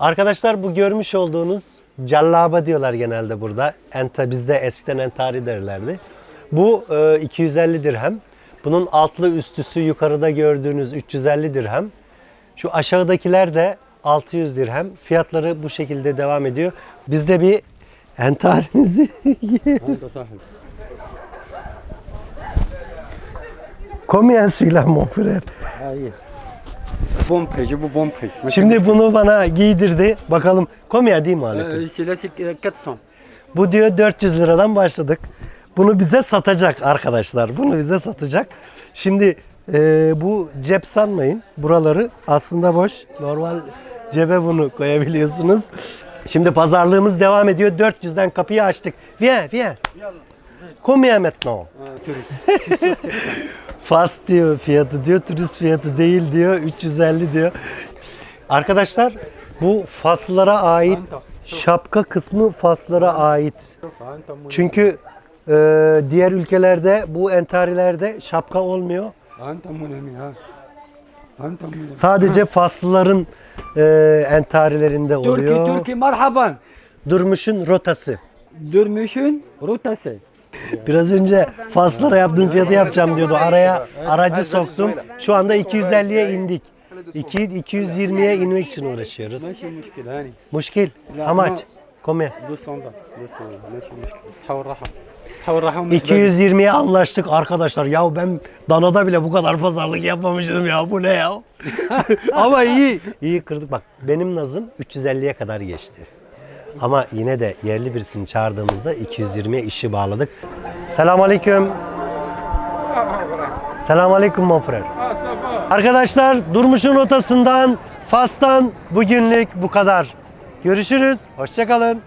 Arkadaşlar bu görmüş olduğunuz cellaba diyorlar genelde burada. Enta bizde eskiden entari derlerdi. Bu e, 250 dirhem. Bunun altlı üstüsü yukarıda gördüğünüz 350 dirhem. Şu aşağıdakiler de 600 dirhem. Fiyatları bu şekilde devam ediyor. Biz de bir entarimizi Komien suyla mon frère. Bompeji bu bompej. Şimdi bunu bana giydirdi. Bakalım komya değil mi Halep? Ee, silesi e, Bu diyor 400 liradan başladık. Bunu bize satacak arkadaşlar. Bunu bize satacak. Şimdi e, bu cep sanmayın. Buraları aslında boş. Normal cebe bunu koyabiliyorsunuz. Şimdi pazarlığımız devam ediyor. 400'den kapıyı açtık. Viens, viens. Come ee, here. Fas diyor fiyatı diyor, turist fiyatı değil diyor, 350 diyor. Arkadaşlar bu Faslara ait şapka kısmı Faslara ait. Çünkü e, diğer ülkelerde bu entarilerde şapka olmuyor. Sadece Faslıların e, entarilerinde oluyor. Türkiye, Türkiye, marhaban. Durmuş'un rotası. Durmuş'un rotası. Biraz önce Faslara yaptığım fiyatı yapacağım diyordu. Araya aracı soktum. Şu anda 250'ye indik. 2 220'ye inmek için uğraşıyoruz. ماشي مشكلة هاني Muşkil. La, Hamaç. no. Come. 200 بقى 200 ماشي مشكلة صحة والراحة صحة والراحة ومرحبا 220'ye anlaştık arkadaşlar. Ya ben danada bile bu kadar pazarlık yapmamıştım ya. Bu ne ya? Ama iyi. İyi kırdık. Bak benim nazım 350'ye kadar geçti. Ama yine de yerli birisini çağırdığımızda 220'ye işi bağladık. Selam aleyküm. Selam aleyküm mon frère. Arkadaşlar Durmuş'un rotasından Fas'tan bugünlük bu kadar. Görüşürüz. Hoşçakalın.